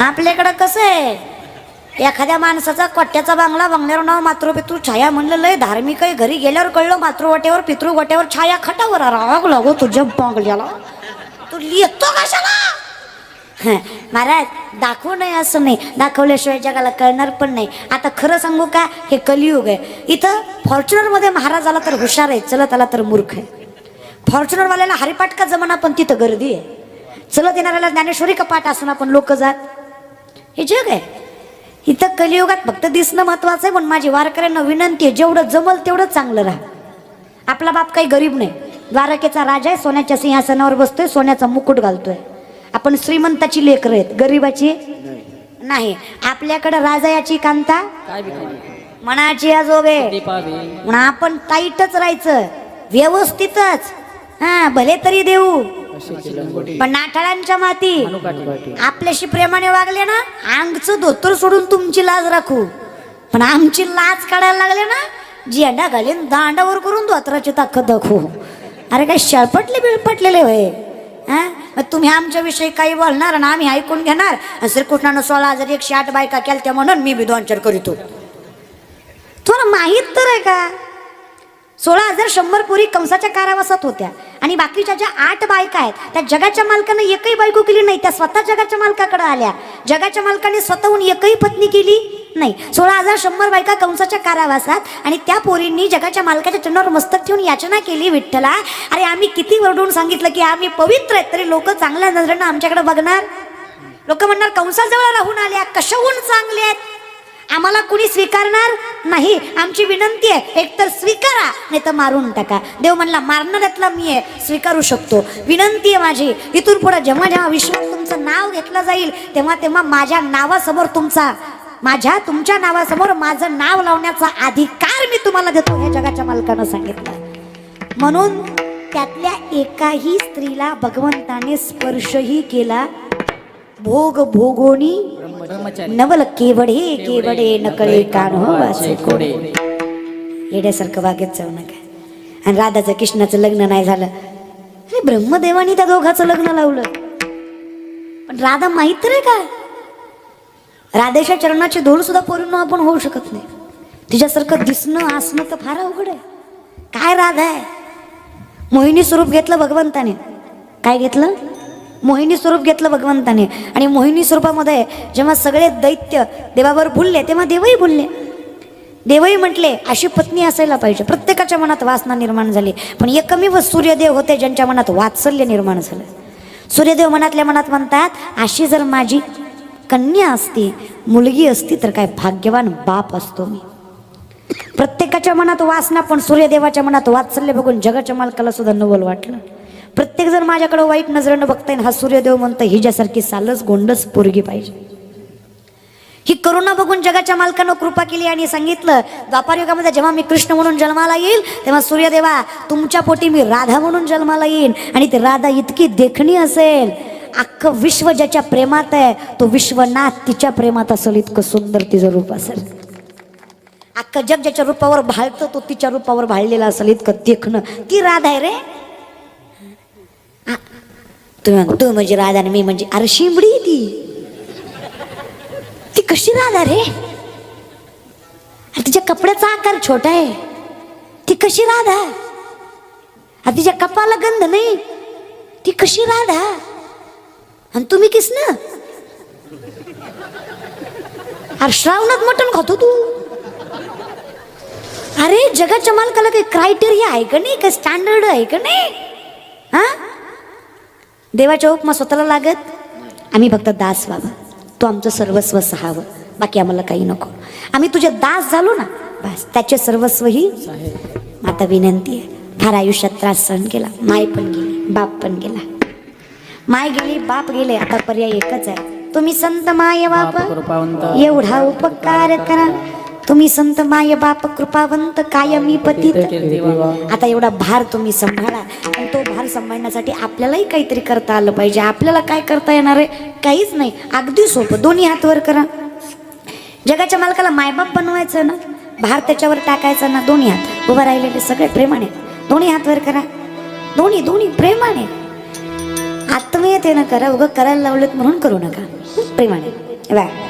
आपल्याकडं कसं आहे? एखाद्या माणसाचा कोट्याचा बांगला बंगल्यावर नाव मातृ पितृ छाया म्हणलं लय धार्मिक आहे. घरी गेल्यावर कळलं मातृवाट्यावर पितृवट्यावर छाया खटावर राग लागो तुझ्या बांगल्याला. तू लिहितो कशाला? महाराज दाखवू नये असं नाही. दाखवल्याशिवाय जगाला कळणार पण नाही. आता खरं सांगू का? हे कलियुग आहे. इथं फॉर्च्युनरमध्ये महाराज आला तर हुशार आहे चलत आला तर मूर्ख आहे. फॉर्च्युनरवाल्याला हरिपाठ का जमाना पण तिथं गर्दी आहे. चलत येणाऱ्याला ज्ञानेश्वरी का पाठ असून आपण लोक जात? हे जग आहे. इथं कलियुगात फक्त दिसणं महत्वाचं आहे पण माझी वारकऱ्यांना विनंती आहे जेवढं जमल तेवढं चांगलं राहा. आपला बाप काही गरीब नाही. द्वारकेचा राजा आहे सोन्याच्या सिंहासनावर बसतोय सोन्याचा मुकुट घालतोय. आपण श्रीमंताची लेकर आहेत गरीबाची नाही. आपल्याकडे राजायाची कांता काय बी खाली. मनाची आजोबे. म्हणून आपण टाईटच राहायचं व्यवस्थितच. हा भले तरी देऊ. पण नाठाळांच्या माती. आपल्याशी प्रेमाने वागले ना अंगचं धोतर सोडून तुमची लाज राखू. पण आमची लाज काढायला लागले ना झेंडा घालीन दांडावर करून धोत्राची ताकद दाखवू. अरे काय शळपटले बिळपटलेले होय? हा? मग तुम्ही आमच्याविषयी काही बोलणार आणि आम्ही ऐकून घेणार. श्रीकृष्णानं सोळा हजार एकशे आठ बायका केल्या त्या म्हणून मी बी दोन चार करीतो. तुला माहीत तर आहे का? सोळा हजार शंभर पुरी कंसाच्या कारावासात होत्या. आणि बाकीच्या ज्या आठ बायका आहेत त्या जगाच्या मालकानं एकही बायको केली नाही त्या स्वतः जगाच्या मालकाकडे आल्या. जगाच्या मालकाने स्वतःहून एकही पत्नी केली नाही. सोळा हजार शंभर बायका कंसाच्या कारावासात आणि त्या पोरींनी जगाच्या मालकाच्या चरणावर मस्तक ठेवून याचना केली विठ्ठला. अरे आम्ही किती वरडून सांगितलं की आम्ही पवित्र आहेत तरी लोक चांगल्या नजरेनं आमच्याकडे बघणार. लोक म्हणणार कंसाजवळ राहून आल्या कशाहून चांगले आहेत? आम्हाला कुणी स्वीकारणार नाही. आमची विनंती आहे एकतर स्वीकारा नाही तर मारून टाका. देव म्हणला मारणाऱ्यातला मी आहे स्वीकारू शकतो. विनंती आहे माझी इथून पुढे जेव्हा जेव्हा विश्वास तुमचं नाव घेतलं जाईल तेव्हा तेव्हा माझ्या नावासमोर तुमचा माझ्या तुमच्या नावासमोर माझं नाव लावण्याचा अधिकार मी तुम्हाला देतो हे जगाच्या मालकानं सांगितलं. म्हणून त्यातल्या एकाही स्त्रीला भगवंताने स्पर्शही केला. भोग भोगोनी नवल केवडे केवडे नकळे कान हो वाचे कोडे. येड्यासारखं वागत जाऊ नका. आणि राधाचं कृष्णाचं लग्न नाही झालं. अरे ब्रह्मदेवानी त्या दोघाचं लग्न लावलं. पण राधा माहीत तर आहे का? राधेच्या चरणाची धूळ सुद्धा पोरींनो आपण होऊ शकत नाही. तिच्यासारखं दिसणं असणं तर फार अवघड आहे. काय राधा आहे? मोहिनी स्वरूप घेतलं भगवंताने. काय घेतलं? मोहिनी स्वरूप घेतलं भगवंताने. आणि मोहिनी स्वरूपामध्ये जेव्हा सगळे दैत्य देवावर भुलले तेव्हा देवही भुलले. देवही म्हटले अशी पत्नी असायला पाहिजे. प्रत्येकाच्या मनात वासना निर्माण झाली. पण एकमेव सूर्यदेव होते ज्यांच्या मनात वात्सल्य निर्माण झालं. सूर्यदेव मनातल्या मनात म्हणतात अशी जर माझी कन्या असती मुलगी असती तर काय भाग्यवान बाप असतो मी. प्रत्येकाच्या मनात वासना पण सूर्यदेवाच्या मनात वात्सल्य बघून जगाच्या मालकाला सुद्धा नवल वाटलं. प्रत्येकजण माझ्याकडे वाईट नजरेनं बघताय हा सूर्यदेव म्हणतो हिच्यासारखी सालच गोंडच पोरगी पाहिजे. ही करुणा बघून जगाच्या मालकानं कृपा केली आणि सांगितलं द्वापार युगामध्ये जेव्हा मी कृष्ण म्हणून जन्माला येईल तेव्हा सूर्यदेवा तुमच्या पोटी मी राधा म्हणून जन्माला येईन आणि ती राधा इतकी देखणी असेल. अख्खं विश्व ज्याच्या प्रेमात आहे तो विश्वनाथ तिच्या प्रेमात असेल इतकं सुंदर तिचं रूप असेल. अख्खं जग ज्याच्या रूपावर भाळतं तो तिच्या रूपावर भाळलेला असेल इतकं देखणं. ती राधा आहे रे. तुम्ही तू म्हणजे राधा आणि मी म्हणजे अरे शिंबडी ती. ती कशी राधा रे अरे तिच्या कपड्याचा आकार छोटा आहे. ती कशी राधा अरे तिच्या कपाला गंध नाही. ती कशी राधा आणि तुम्ही किस ना अरे श्रावणात मटण खातो तू. अरे जगाच्या मालकाला काही क्रायटेरिया आहे का नाही? का स्टँडर्ड आहे का नाही? हा? देवाच्या उपमा स्वतःला लागत? आम्ही फक्त दास व्हावं. तू आमचं सर्वस्व सहावं. बाकी आम्हाला काही नको. आम्ही तुझे दास झालो ना बस. त्याचे सर्वस्व ही आता विनंती आहे. फार आयुष्यात त्रास सहन केला. माय पण गेली बाप पण गेला. माय गेली बाप गेले. आता पर्याय एकच आहे. तुम्ही संत माय बाप. एवढा उपकार करा. तुम्ही संत माय बाप कृपावंत कायमी पतित. आता एवढा भार तुम्ही सांभाळा. आणि तो भार सांभाळण्यासाठी आपल्यालाही काहीतरी करता आलं पाहिजे. आपल्याला काय करता येणार आहे? काहीच नाही. अगदी सोपं. दोन्ही हात वर करा. जगाच्या मालकाला मायबाप बनवायचं ना? भार त्याच्यावर टाकायचा ना? दोन्ही हात. उभं राहिलेले सगळे प्रेमाने. दोन्ही हात वर करा. दोन्ही दोन्ही प्रेमाने. आत्मीयतेनं करा. उगं करायला लावलेत म्हणून करू नका. प्रेमाने. बाय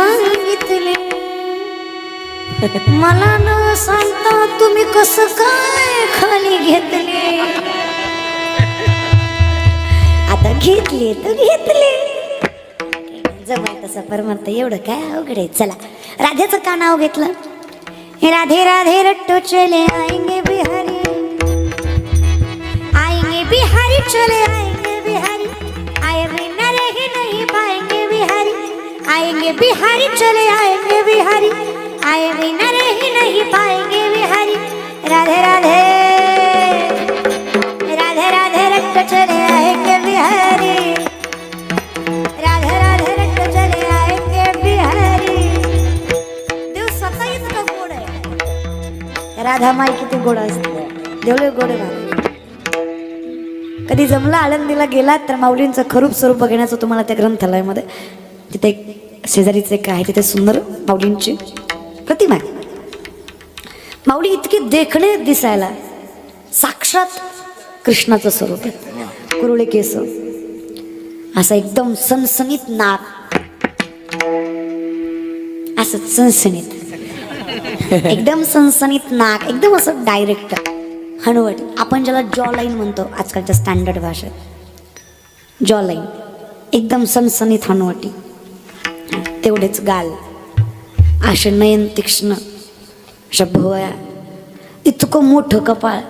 सांगितले. मला न सांगता तुम्ही कसं काय खाली घेतले? आता घेतले तर घेतले. जवळ तसं परमर्थ एवढं काय अवघड आहे. चला राधेचं का नाव घेतलं? हे राधे राधे रट्टो चले आएंगे बिहारी. आएंगे बिहारी चले आएंगे आएंगे बिहारी चले आएंगे बिहारी। आए बिना रह नहीं पाएंगे बिहारी। राधे राधे। राधे राधे रट्टो चले आएंगे बिहारी। राधे राधे रट्ट चले आएंगे बिहारी। देव स्वतः इतकं गोड आहे. राधा माई किती गोड असते. देवले गोड कधी जमला आळंदीला गेलात तर माऊलींचं खरूप स्वरूप बघण्याचं तुम्हाला त्या ग्रंथालयामध्ये तिथे एक शेजारीचं एक आहे तिथे सुंदर माऊलींची प्रतिमा आहे. माऊली इतकी देखणे दिसायला साक्षात कृष्णाचं स्वरूप आहे. कुरुळे केस. असं एकदम सनसनीत नाक. असं सनसणीत एकदम सनसनीत नाक एकदम असं डायरेक्ट हणवट आपण ज्याला जॉ लाईन म्हणतो आजकालच्या स्टँडर्ड भाषेत. जॉ लाईन एकदम सनसनीत हनुवटी. तेवढेच गाल. आशनयन नयन तीक्ष्ण. शभोया इतकं मोठं कपाळ.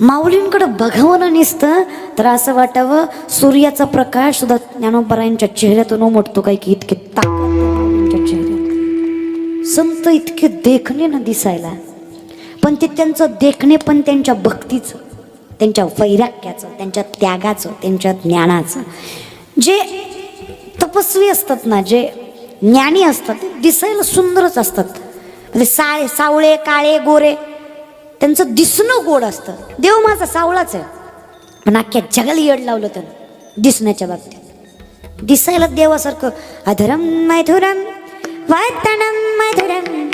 माऊलींकडं बघावं ना निसतं तर असं वाटावं सूर्याचा प्रकाश सुद्धा ज्ञानोबरायांच्या चेहऱ्यातून उमटतो काय की इतके ताकद चेहऱ्यात. संत इतके देखणे ना दिसायला. पण ते त्यांचं देखणे पण त्यांच्या भक्तीचं त्यांच्या वैराग्याचं त्यांच्या त्यागाचं त्यांच्या ज्ञानाचं. जे तपस्वी असतात ना जे ज्ञानी असतात ते दिसायला सुंदरच असतात. म्हणजे साळे सावळे काळे गोरे त्यांचं दिसणं गोड असतं. देव माझा सावळाच आहे. पण अख्ख्या जगाला येड लावलं त्यानं दिसण्याच्या बाबतीत. दिसायला देवासारखं अधरम मैथुरम वातनम मधुरम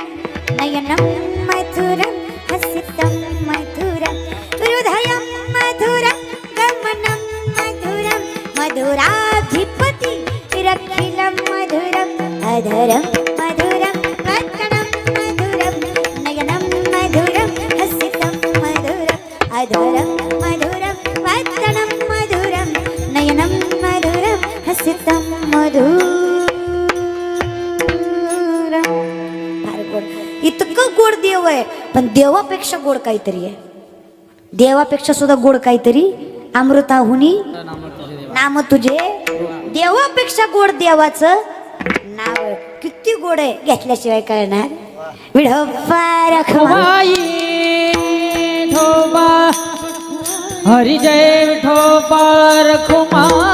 नयनम मैथुरम हसितम मैथुरम हृदयम मधुरम गमनम मधुरम मधुराधिपति रखिलम मधुरम। मधुरं मधुरं मधुरं मधुरं नयनं मधुरं हसितं मधुरम् अधुरं मधुरं मधुरं मधुरं नयनं मधुरं हसितं मधुरं. फार गोड. इतकं गोड देव आहे पण देवापेक्षा गोड काहीतरी आहे. देवापेक्षा सुद्धा गोड काहीतरी. अमृताहुनी नाम तुझे. देवापेक्षा गोड देवाचं नाव किती गोड आहे घेतल्याशिवाय कळणार. विडोबा रखमाई विठोबा हरिजय विठोबा रखुमा.